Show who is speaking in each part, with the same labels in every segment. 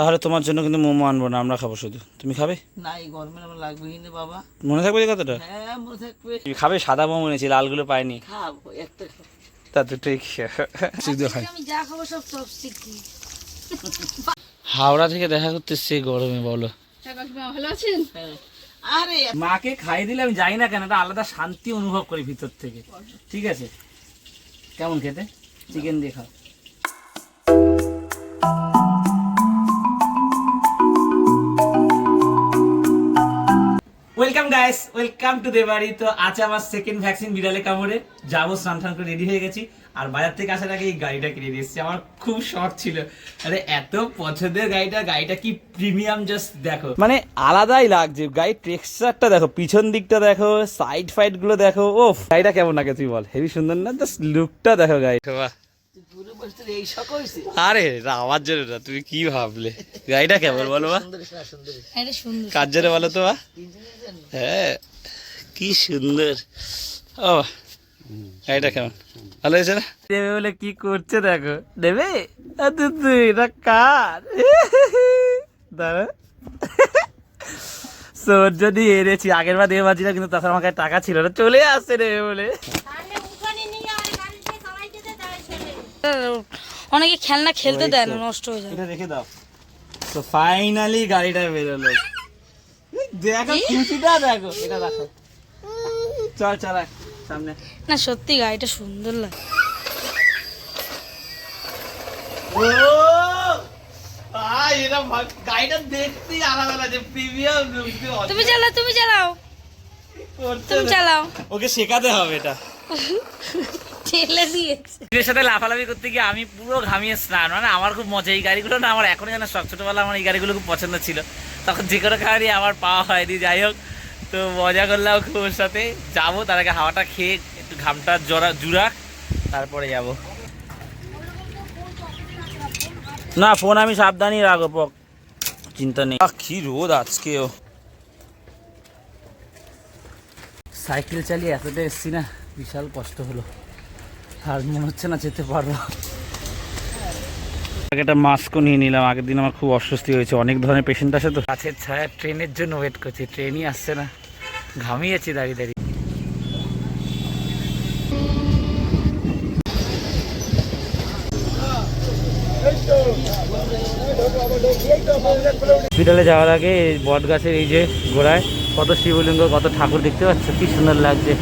Speaker 1: তাহলে তোমার জন্য কিন্তু মোমো আনব না আমরা খাব শুধু। তুমি খাবে?
Speaker 2: না এই গরমে আমার লাগবেই না বাবা।
Speaker 1: মনে থাকবে যে কথাটা?
Speaker 2: হ্যাঁ মনে থাকবে।
Speaker 1: তুমি খাবে? সাদা মোমো এনেছি লালগুলো পাইনি।
Speaker 2: খাব একটা।
Speaker 1: তা তো ঠিক। শুধু খাই।
Speaker 3: আমি যা খাব সব সব শিখি
Speaker 1: হাওড়া থেকে দেখা করতে সে গরমে বলো।
Speaker 3: ভালো আছেন?
Speaker 2: হ্যাঁ। আরে
Speaker 1: মাকে খাই দিলে আমি যাই না কেন একটা আলাদা শান্তি অনুভব করি ভিতর থেকে। ঠিক আছে? কেমন খেতে? চিকেন দিয়ে খাও। ওয়েলকাম গাইস ওয়েলকাম টু দেবাড়ি তো আজ আমার সেকেন্ড ভ্যাকসিন বিড়ালে কামড়ে। যাব স্নান টান করে রেডি হয়ে গেছি। আর বাজার থেকে আসার আগে এই গাড়িটা কিনে দিয়ে এসেছি। আমার খুব শখ ছিল। আরে এত পছন্দের গাড়িটা। গাড়িটা কি প্রিমিয়াম জাস্ট দেখো। মানে আলাদাই লাগছে। গাড়ির টেক্সচারটা দেখো পিছন দিকটা দেখো সাইড ফাইডগুলো দেখো ও গাড়িটা কেমন লাগে তুই বল? হেভি সুন্দর না? জাস্ট লুকটা দেখো গাড়ি আরে আমার জন্য না তুমি কি ভাবলে? গাড়িটা কেমন বলো বা
Speaker 2: সুন্দর না সুন্দর।
Speaker 3: এটা সুন্দর।
Speaker 1: কার জন্য বলো তো বা হ্যাঁ কি সুন্দর। ও এটা কেমন? ভালো হয়েছে না? দেবে বলে কি করছে দেখো। দেবে? তুই এটা কার? দাঁড়া। সোর যদি এনেছি আগের বার দেবে বাজিনা কিন্তু তখন আমার কাছে টাকা ছিল না। চলে আসছে দেবে বলে।
Speaker 3: অনেকে খেলনা খেলতে দেয় না নষ্ট হয়ে যায়।
Speaker 1: এটা রেখে দাও। তো ফাইনালি গাড়িটা বেরোলো। দেখো খুশিটা দেখো। এটা দেখো। চল চল সামনে।
Speaker 3: না সত্যি গাড়িটা সুন্দর লাগে।
Speaker 1: ও! আই এটা গাড়িটা দেখতেই আলাদা লাগে। প্রিমিয়াম
Speaker 3: তুমি চালাও তুমি চালাও। তুমি চালাও।
Speaker 1: ওকে শেখাতে হবে এটা।
Speaker 3: ঠেলে দিয়েছে।
Speaker 1: সাথে লাফালাফি করতে গিয়ে আমি পুরো ঘামিয়ে স্নান। মানে আমার খুব মজা, এই গাড়িগুলো না আমার এখনই যেন শখ ছোটোবেলা আমার এই গাড়িগুলো খুব পছন্দ ছিল। তখন যে কোনো গাড়ি আমার পাওয়া হয়নি, যাই হোক। তো মজা করলাম খুব ওর সাথে। যাব, তার আগে হাওয়াটা খেয়ে একটু ঘামটা জরা জুরাক তারপরে যাব। না, ফোন আমি সাবধানই রাখব পক চিন্তা নেই। কি রোদ আজকেও। সাইকেল চালিয়ে এতটা এসছি না, বিশাল কষ্ট হলো। আর মনে হচ্ছে না যেতে পারব। একটা মাস্কও নিয়ে নিলাম। আগের দিন আমার খুব অস্বস্তি হয়েছে। অনেক ধরনের পেশেন্ট আসে তো। গাছের ছায়া ট্রেনের জন্য ওয়েট করছি। ট্রেনই আসছে না। ঘামিয়েছি, দাঁড়িয়ে দাঁড়িয়ে। হসপিটালে যাওয়ার আগে বট গাছের এই যে গোড়ায়, কত শিবলিঙ্গ, কত ঠাকুর দেখতে পাচ্ছ? কি সুন্দর লাগছে।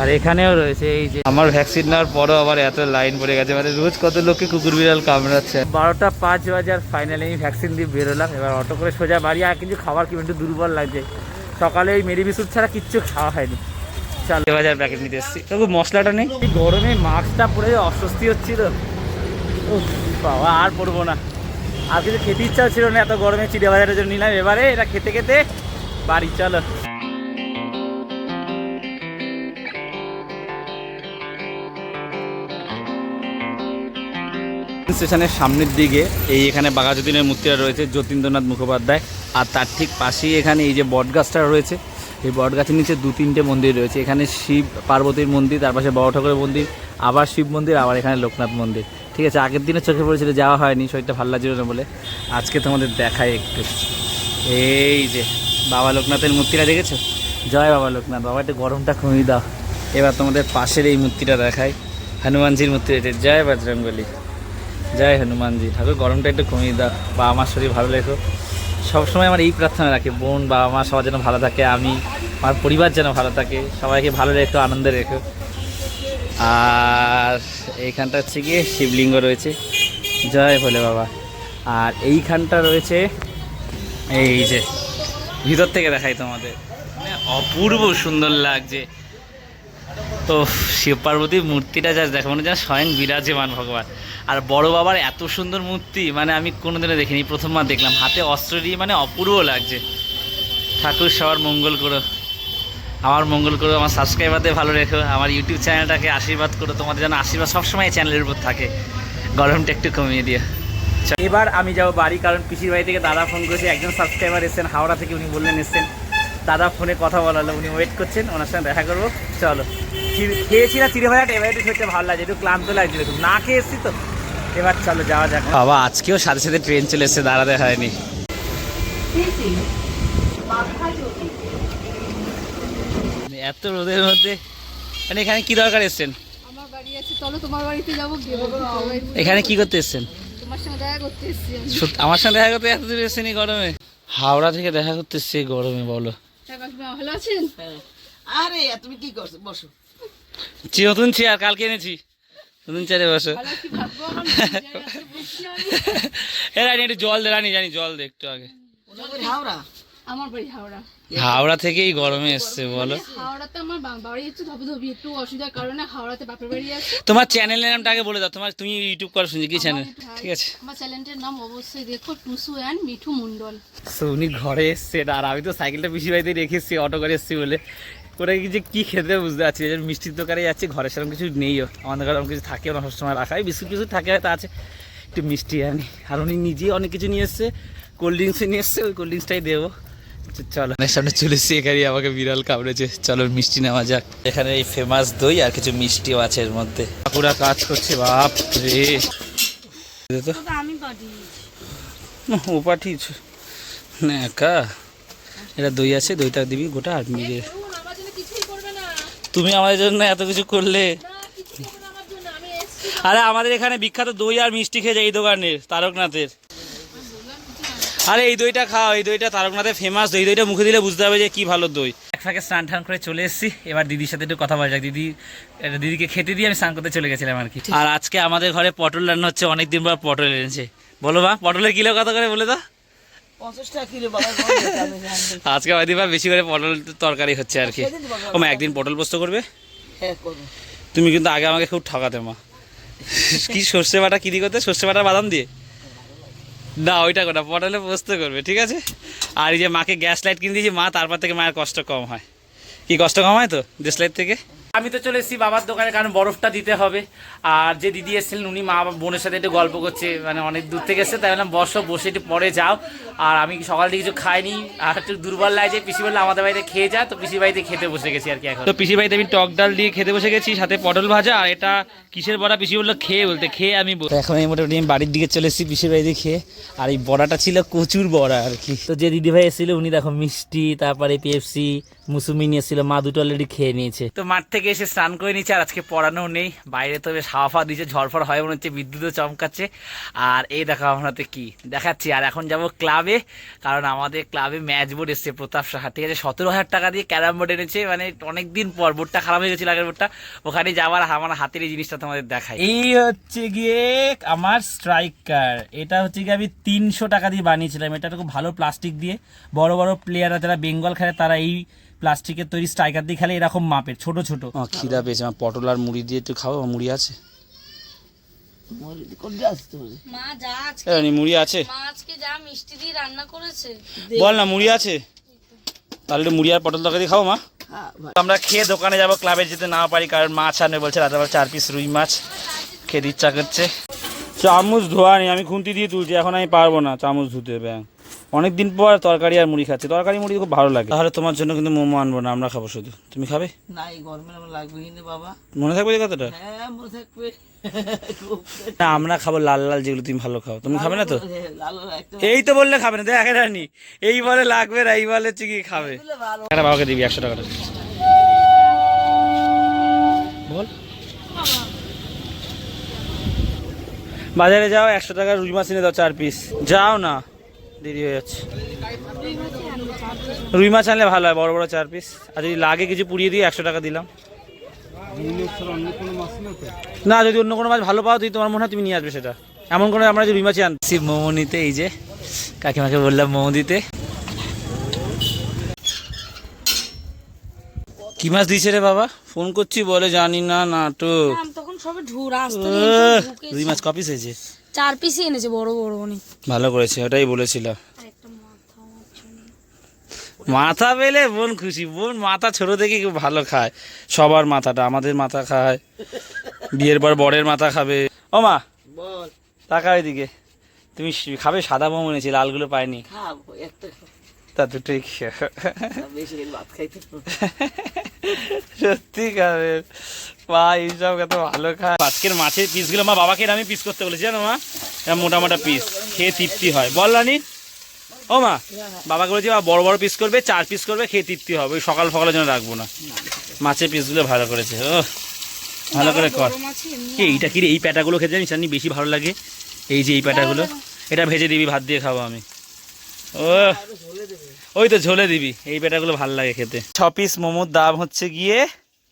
Speaker 1: আর এখানেও রয়েছে এই যে আমার ভ্যাকসিন নেওয়ার পরও আবার এত লাইন পড়ে গেছে। মানে রোজ কত লোককে কুকুর বিড়াল কামড়াচ্ছে। বারোটা পাঁচ বাজার ফাইনালি আমি ভ্যাকসিন দিয়ে বেরোলাম এবার অটো করে সোজা বাড়ি আর কিছু খাবার কি একটু দুর্বল লাগছে। সকালে ওই মেরি বিস্কুট ছাড়া কিচ্ছু খাওয়া হয়নি। চাল। বাজার প্যাকেট নিতে এসেছি। তবু মশলাটা নেই? গরমে মাস্কটা পরে অস্বস্তি হচ্ছিল। বাবা আর পড়ব না। আর কিছু খেতে ইচ্ছা ছিল না এত গরমে চিড়ে বাজারের জন্য নিলাম। এবারে এটা খেতে খেতে বাড়ি চলো। স্টেশনের সামনের দিকে এই এখানে বাঘাযতীনের মূর্তিটা রয়েছে, যতীন্দ্রনাথ মুখোপাধ্যায়। আর তার ঠিক পাশেই এখানে এই যে বটগাছটা রয়েছে, এই বটগাছের নিচে দু তিনটে মন্দির রয়েছে। এখানে শিব পার্বতীর মন্দির, তার পাশে বড় ঠাকুরের মন্দির, আবার শিব মন্দির, আবার এখানে লোকনাথ মন্দির। ঠিক আছে, আগের দিনে চোখে পড়েছিল, যাওয়া হয়নি, শরীরটা ভালো লাগছিল না বলে। আজকে তোমাদের দেখায় একটু। এই যে বাবা লোকনাথের মূর্তিটা দেখেছ? জয় বাবা লোকনাথ, বাবা একটু গরমটা কমিয়ে দাও। এবার তোমাদের পাশের এই মূর্তিটা দেখায় হনুমানজির মূর্তি রয়েছে। জয় বজরঙ্গলী জয় হনুমানজি। ঠাকুর, গরমটা একটু কমিয়ে দাও। বাবা মার শরীর ভালো রেখো। সবসময় আমার এই প্রার্থনা রাখে, বোন, বাবা মা সবার যেন ভালো থাকে, আমি, আমার পরিবার যেন ভালো থাকে, সবাইকে ভালো রেখো, আনন্দে রেখো। আর এইখানটা হচ্ছে গিয়ে শিবলিঙ্গ রয়েছে। জয় ভোলে বাবা। আর এইখানটা রয়েছে, এই যে, ভিতর থেকে দেখাই তোমাদের। মানে অপূর্ব সুন্দর লাগছে। তো শিব পার্বতীর মূর্তিটা যা দেখো মানে যেন স্বয়ং বিরাজমান ভগবান। আর বড় বাবার এত সুন্দর মূর্তি মানে আমি কোনোদিনও দেখিনি, প্রথমবার দেখলাম। হাতে অস্ত্র দিয়ে মানে অপূর্ব লাগছে। ঠাকুর, সবার মঙ্গল করো। আমার মঙ্গল করো, আমার সাবস্ক্রাইবারদের ভালো রেখো, আমার ইউটিউব চ্যানেলটাকে আশীর্বাদ করো, তোমাদের যেন আশীর্বাদ সবসময় চ্যানেলের উপর থাকে। গরমটা একটু কমিয়ে দিও। এবার আমি যাব বাড়ি, কারণ পিসির বাড়ি থেকে দাদা ফোন করেছে, একজন সাবস্ক্রাইবার এসেছেন, হাওড়া থেকে উনি বললেন এসেছেন। দাদা ফোনে কথা বলালো, উনি ওয়েট করছেন, ওনার সঙ্গে দেখা করব। চলো। খেয়েছি না চিড়ে ভাজাটা এবার একটু শরীরটা ভালো লাগছে একটু ক্লান্ত লাগছিল একটু না খেয়ে এসেছি তো। এবার চলো যাওয়া যাক। বাবা আজকেও সাথে সাথে ট্রেন চলে এসেছে দাঁড়াতে হয়নি। এত রোদের মধ্যে। মানে এখানে কি দরকার এসছেন। এখানে কি করতে এসছেন? আমার সঙ্গে দেখা করতে এত দূর এসছেন এই গরমে। হাওড়া থেকে দেখা করতে এসছে গরমে বলো।
Speaker 3: হ্যাঁ, ভালো আছেন?
Speaker 2: হ্যাঁ। আরে তুমি কি করছ? বসো।
Speaker 1: নতুন চেয়ার কালকে এনেছি। নতুন চেয়ারে বসো।
Speaker 3: ভালো কি ভাববো আমার নিজের কাছে বসছি আমি।
Speaker 1: এ রানি একটু জল দে রানি জানি জল দে একটু আগে।
Speaker 2: হাওড়া?
Speaker 3: আমার বাড়ি হাওড়া।
Speaker 1: হাওড়া থেকেই গরমে এসছে বলো।
Speaker 3: হাওড়াতে আমার বাড়ি হচ্ছে ধবধবি একটু অসুবিধার কারণে হাওড়াতে বাপের বাড়ি আছে।
Speaker 1: তোমার চ্যানেলের নামটা আগে বলে দাও তোমার তুমি ইউটিউব করো শুনছি কি চ্যানেল ঠিক আছে।
Speaker 3: আমার চ্যানেলটার নাম অবশ্যই দেখো টুসু অ্যান্ড মিঠু মন্ডল
Speaker 1: উনি ঘরে এসছে আর আমি তো সাইকেলটা পিসি বাড়িতে রেখে এসছি অটো করে এসছি বলে। করে কি যে কী খেতে বুঝতে পারছি যে মিষ্টির দোকানে যাচ্ছি ঘরে সেরকম কিছু নেইও আমাদের ঘরে কিছু থাকেও না সবসময় রাখা হয়। বিস্কুট ফিস্কুট থাকে হয়তো আছে। একটু মিষ্টি আনি। আর উনি নিজেই অনেক কিছু নিয়ে এসছে। কোল্ড ড্রিঙ্কস নিয়ে এসছে ওই কোল্ড ড্রিঙ্কসটাই দেবো। চলো। অনেক সামনে চলে এসছি এখানে আমাকে বিড়াল কামড়েছে। চলো মিষ্টি নেওয়া যাক। এখানে এই ফেমাস দই আর কিছু মিষ্টিও আছে এর মধ্যে। পুরা কাজ করছে বাপ রে। তো
Speaker 3: আমি
Speaker 1: ও পাঠিয়েছ। না একা এটা দই আছে দইটা দিবি গোটা আর মিলে
Speaker 3: আমার জন্য কিছুই করবে না
Speaker 1: তুমি আমাদের জন্য এত কিছু করলে। আরে আমাদের এখানে বিখ্যাত দই আর মিষ্টি খেয়ে যায় এই দোকানের তারকনাথের। আরে এই দইটা খাও এই দইটা তারকনাথের ফেমাস দই। দইটা মুখে দিলে বুঝতে হবে যে কি ভালো দই। এক ফাঁকে স্নান টান করে চলে এসেছি। এবার দিদির সাথে একটু কথা বলা যাক। দিদি দিদিকে খেতে দিয়ে আমি স্নান করতে চলে গেছিলাম আর কি। আর আজকে আমাদের ঘরে পটল রান্না হচ্ছে অনেকদিন পর পটল এনেছে। বলো মা পটলের কিলো কত করে বলে দাও? আজকে হয়তো বেশি করে পটল তরকারি হচ্ছে আর কি। ও মা একদিন পটল পোস্ত করবে?
Speaker 2: হ্যাঁ
Speaker 1: তুমি কিন্তু আগে আমাকে খুব ঠকাতে মা। কি সর্ষে বাটা কি দিয়ে করতে? সর্ষে বাটা বাদাম দিয়ে? না ওইটা কোটা পটলে পোস্ত করবে ঠিক আছে? আর এই যে মাকে গ্যাস লাইট কিনে দিয়েছি মা তারপর থেকে মায়ের কষ্ট কম হয়। কি কষ্ট কম হয় তো গ্যাস লাইট থেকে? আমি তো চলে এসেছি বাবার দোকানে কারণ বরফটা দিতে হবে। আর যে দিদি এসেছিলেন উনি মা বোনের সাথে একটু গল্প করছে মানে অনেক দূর থেকে এসছে তাই বললাম বসো বসে একটু পরে যাও। আর আমি সকাল থেকে কিছু খাইনি আর একটু দুর্বল লাগছে পিসি বললে আমাদের বাড়িতে খেয়ে যা। তো পিসি বাড়িতে খেতে বসে গেছি আর কি এখন। তো পিসি বাড়িতে আমি টক ডাল দিয়ে খেতে বসে গেছি সাথে পটল ভাজা আর এটা কিসের বড়া? পিসি বলল খেয়ে বলতে খেয়ে আমি বল- এখন এই মোটামুটি আমি বাড়ির দিকে চলে এসেছি পিসির বাড়িতে খেয়ে আর এই বড়াটা ছিল কচুর বড়া আর কি। তো যে দিদি ভাই এসেছিল উনি দেখো মিষ্টি তারপরে পেপসি মুসুমি নিয়েছিল মা দুটো অলরেডি খেয়ে নিয়েছে। তো মাঠ থেকে এসে স্নান করে নিয়েছে, আর আজকে পড়ানো নেই। বাইরে তো বেশ হাওয়া ফাওয়া দিচ্ছে ঝড়ফড় হয় মনে হচ্ছে, বিদ্যুৎও চমকাচ্ছে। আর এই দেখো আপনাতে কি দেখাচ্ছি। আর এখন যাব ক্লাবে, কারণ আমাদের ক্লাবে ম্যাচ বোর্ড এসছে, প্রতাপ সাহা। ঠিক আছে, সতেরো হাজার টাকা দিয়ে ক্যারাম বোর্ড এনেছে মানে অনেক দিন পর, বোর্ডটা খারাপ হয়ে গেছিল আগের বোর্ডটা। ওখানে যাওয়ার আমার হাতের এই জিনিসটা তোমাদের দেখাই। এই হচ্ছে গিয়ে আমার স্ট্রাইকার এটা হচ্ছে গিয়ে আমি তিনশো টাকা দিয়ে বানিয়েছিলাম। এটা খুব ভালো প্লাস্টিক দিয়ে। বড় বড় প্লেয়াররা যারা বেঙ্গল খেলে, তারা এই প্লাস্টিকের তৈরি স্ট্রাইকার দিয়ে খেলে এরকম মাপের ছোট ছোট। খিদা পেয়েছে আমার পটল আর মুড়ি দিয়ে একটু খাব মুড়ি আছে। মুড়ি আছে
Speaker 3: মা আজকে। যা মিষ্টি দিয়ে রান্না করেছে।
Speaker 1: বল না মুড়ি আছে। তাহলে একটু মুড়ি আর পটল তরকারি খাও মা।
Speaker 2: হ্যাঁ
Speaker 1: আমরা খেয়ে দোকানে যাব ক্লাবে যেতে না পারি কারণ মাছ আনে বলছে রাতে আবার চার পিস রুই মাছ। খেতে ইচ্ছা করছে। চামচ ধোয়া নেই আমি খুন্তি দিয়ে তুলছি এখন আমি পারব না চামচ ধুতে ব্যাং। অনেক দিন পর তরকারি আর মুড়ি খাচ্ছি। তরকারি মুড়ি খুব ভালো লাগে। তাহলে তোমার জন্য কিন্তু মোমো আনব না আমরা খাব শুধু। তুমি খাবে?
Speaker 2: না এই গরমে আমার লাগবে কিন্তু বাবা।
Speaker 1: মনে থাকবে এই কথাটা?
Speaker 2: হ্যাঁ মনে থাকবে।
Speaker 1: না আমরা খাব লাল লাল যেগুলো তুমি ভালো খাও। তুমি খাবে না তো?
Speaker 2: হ্যাঁ,
Speaker 1: এই তো বললে খাবে না দেখ রানি। এই বলে লাগবে না এই বলে হচ্ছে কি খাবে। একটা বাবাকে দিবি একশো টাকাটা। বল। বাজারে যাও একশো টাকা রুই মাছ এনে দাও চার পিস যাও না। দেরি হয়ে যাচ্ছে। রুই মাছ আনলে ভালো হয় বড় বড় চার পিস আর যদি লাগে কিছু পুড়িয়ে দিয়ে একশো টাকা দিলাম। না যদি অন্য কোনো মাছ ভালো পাও তুই তোমার মনে হয় তুমি নিয়ে আসবে সেটা। এমন কোনো আমরা যে রুই মাছই আনছি মোমো নিতে এই যে কাকিমাকে বললাম মোমো দিতে। কি মাছ দিয়েছে রে বাবা? ফোন করছি বলে জানি না নাটক।
Speaker 3: তখন সবে ঢু রাস্তা
Speaker 1: আহ, রুই মাছ কপিস হয়েছে।
Speaker 3: চার পিসই এনেছে বড় বড় অনেক
Speaker 1: ভালো করেছে ওটাই বলেছিলাম।
Speaker 3: মাথা
Speaker 1: পেলে বোন খুশি বোন মাথা ছোট থেকে খুব ভালো খায়। সবার মাথাটা আমাদের মাথা খায়। বিয়ের পর বরের মাথা খাবে। ও মা
Speaker 2: বল।
Speaker 1: তাকা ওইদিকে তুমি খাবে সাদা মোমো এনেছি লালগুলো পাইনি
Speaker 2: খাব একটা খাব।
Speaker 1: তা দুটোই সত্যি খাবে। মা এইসব কত ভালো খায়। আজকের মাছের পিসগুলো মা বাবাকে আমি পিস করতে বলেছি জানো মা? মোটা মোটা পিস খেয়ে তৃপ্তি হয়। বল রানি। ও মা বাবাকে বলেছি বাবা বড় বড় পিস করবে চার পিস করবে খেয়ে তৃপ্তি হবে। ওই সকাল সকালের জন্য রাখব না। মাছের পিসগুলো ভালো করেছে ও। ভালো করে কর। কি এইটা কি এই প্যাটাগুলো খেতে জানিস জানি বেশি ভালো লাগে। এই যে এই প্যাটাগুলো এটা ভেজে দিবি ভাত দিয়ে খাব আমি। ও ওই তো ঝোলে দিবি। এই প্যাটাগুলো ভালো লাগে খেতে। ছ পিস মোমোর দাম হচ্ছে গিয়ে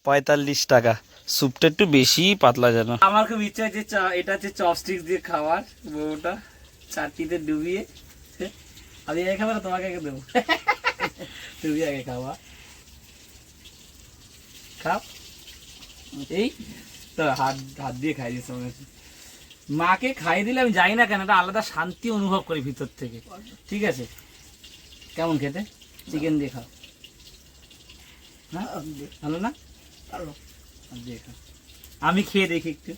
Speaker 1: পঁয়তাল্লিশ টাকা। স্যুপটা একটু বেশি পাতলা যেন। আমার খুব ইচ্ছা আছে এটা হচ্ছে চপস্টিক দিয়ে খাওয়ার মোমোটা চাটনিতে ডুবিয়ে। আমি আগে খাব না তোমাকে আগে দেবো। তুমি আগে খাওয়া। খাও। এই তো হাত হাত দিয়ে খাই দিস কাছে। মাকে খাই দিলে আমি যাই না কেন এটা আলাদা শান্তি অনুভব করি ভিতর থেকে। ঠিক আছে? কেমন খেতে? চিকেন দিয়ে খাও। হ্যাঁ ভালো না?
Speaker 2: ভালো।
Speaker 1: খাও আমি খেয়ে দেখি একটু।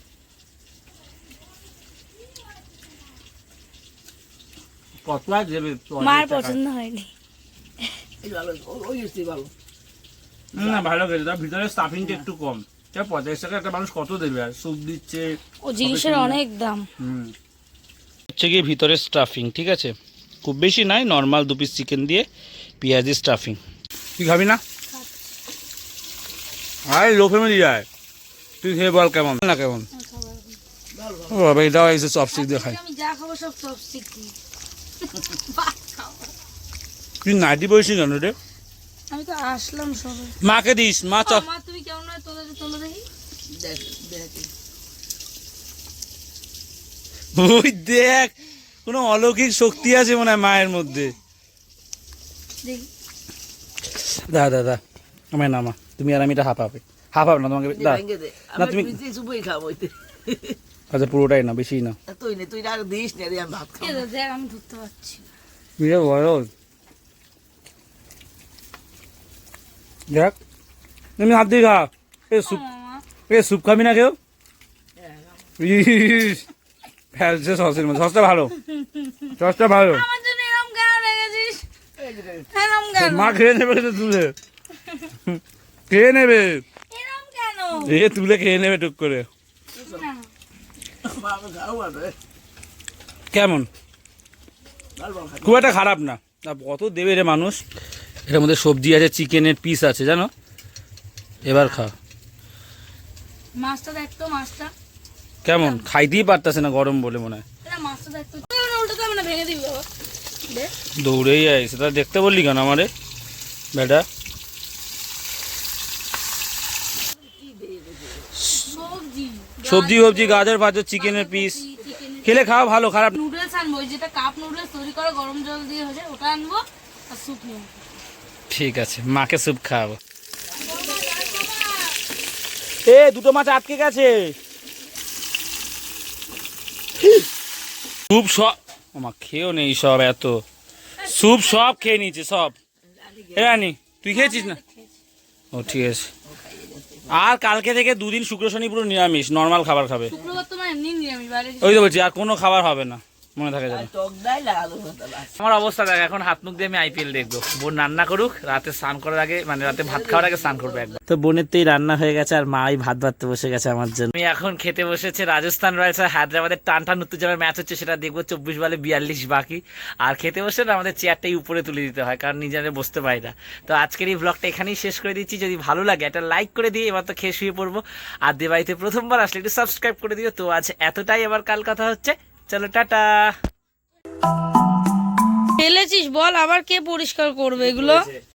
Speaker 1: কত দেবে
Speaker 4: মার পছন্দ হয়নি।
Speaker 2: এই ভালো ও- ওই হচ্ছে ভালো।
Speaker 1: না ভালো খেতে। তার ভিতরে স্টাফিংটা একটু কম। পঞ্চাশ টাকা একটা মানুষ কত দেবে? আর স্যুপ দিচ্ছে
Speaker 4: ও জিনিসের অনেক দাম।
Speaker 1: হুম। হচ্ছে গিয়ে ভিতরে স্টাফিং ঠিক আছে? খুব বেশি নাই নর্মাল দু পিস চিকেন দিয়ে পেঁয়াজি স্টাফিং তুই খাবি না? আয় লো ফ্যামিলি যায় তুই খেয়ে বল কেমন? না কেমন? ও বাবা এটাও এসে চপস্টিক দিয়ে খাই
Speaker 4: আমি যা খাব সব চপস্টিক
Speaker 1: তুই নাইটি বলছিস কেন রে?
Speaker 4: আমি তো আসলাম সবে।
Speaker 1: মাকে দিস মা চপ
Speaker 4: মা তুমি কেমন হয় তোলে তোলে দেখি।
Speaker 2: দেখ দেখ।
Speaker 1: ওই দেখ কোনো অলৌকিক শক্তি আছে মনে হয় মায়ের মধ্যে।
Speaker 4: দাদা
Speaker 1: দাদা দা দা আমায় নামা। তুমি আর আমি এটা হাফ হাফে হাফ হাফ না তোমাকে না, তুমি- আচ্ছা পুরোটাই না বেশি না।
Speaker 2: তুই নে তুই আর দিস নে রে আমি ভাত খাব।
Speaker 4: দেখ আমি ধরতে পারছি।
Speaker 1: বিয়ে বড় দেখ তুমি হাত দিয়ে খা। এ
Speaker 4: ও
Speaker 1: স্যুপ এ স্যুপ খাবি না কেউ? ফেলছে সসের মধ্যে সসটা ভালো। সসটা ভালো। মা খেয়ে নেবে তুলে খেয়ে নেবে। এ তুলে খেয়ে নেবে টুক করে। কেমন?
Speaker 2: খাব।
Speaker 1: একটা খারাপ না। কত দেবে রে মানুষ? এটার মধ্যে সবজি আছে চিকেনের পিস আছে জানো? এবার খা।
Speaker 4: মাছটা দেখ তো মাছটা।
Speaker 1: কেমন? খাইতেই পারতাছে না গরম বলে মনে হয়।
Speaker 4: তো।
Speaker 1: দৌড়েই আয় সেটা দেখতে বললি কেন আমারে? বেটা।
Speaker 4: সবজি
Speaker 1: সবজি ফবজি গাজর ফাজর চিকেনের পিস খেলে খাওয়া ভালো খারাপ।
Speaker 4: নুডলস আনব ওই যেটা কাপ নুডলস তৈরি করে গরম জল দিয়ে হয়েছে ওটা আনব আর স্যুপ নিয়ে
Speaker 1: ঠিক আছে মাকে স্যুপ খাওয়াবো। এ দুটো মাছ আটকে গেছে। স্যুপ সব আমার খেয়েও নেই সব এত। স্যুপ সব খেয়ে নিয়েছে সব। এ রানি তুই খেয়েছিস না? ও ঠিক আছে। আর কালকে থেকে দুদিন শুক্র শনি পুরো নিরামিষ নর্মাল খাবার খাবে।
Speaker 4: শুক্রবার তোমার এমনি নিরামিষ
Speaker 1: ওই তো বলছি আর কোনো খাবার হবে না। মনে থাকে যেন। আমার অবস্থা দেখ এখন হাত মুখ দিয়ে আমি আইপিএল দেখব। বোন রান্না করুক রাতে স্নান করার আগে মানে রাতে ভাত খাওয়ার আগে স্নান করবে একবার। তো বোনের তেই রান্না হয়ে গেছে আর মাই ভাত ভাততে বসে গেছে আমার জন্য। আমি এখন খেতে বসেছে রাজস্থান রয়্যালস আর হায়দ্রাবাদের টান টান উত্তেজনার ম্যাচ হচ্ছে সেটা দেখব চব্বিশ বলে বিয়াল্লিশ বাকি। আর খেতে বসে না আমাদের চেয়ারটাই উপরে তুলে দিতে হয় কারণ নিজেরা বসতে পারি না। তো আজকের এই ব্লগটা এখানেই শেষ করে দিচ্ছি। যদি ভালো লাগে একটা লাইক করে দিয়ে এবার তো খেয়ে শুয়ে পড়ব। আর দেবাড়িতে প্রথমবার আসলে একটু সাবস্ক্রাইব করে দিও। তো আজ এতটাই আবার কাল কথা হচ্ছে। চলো টাটা।
Speaker 4: ফেলেছিস বল আবার কে পরিষ্কার করবে এগুলো?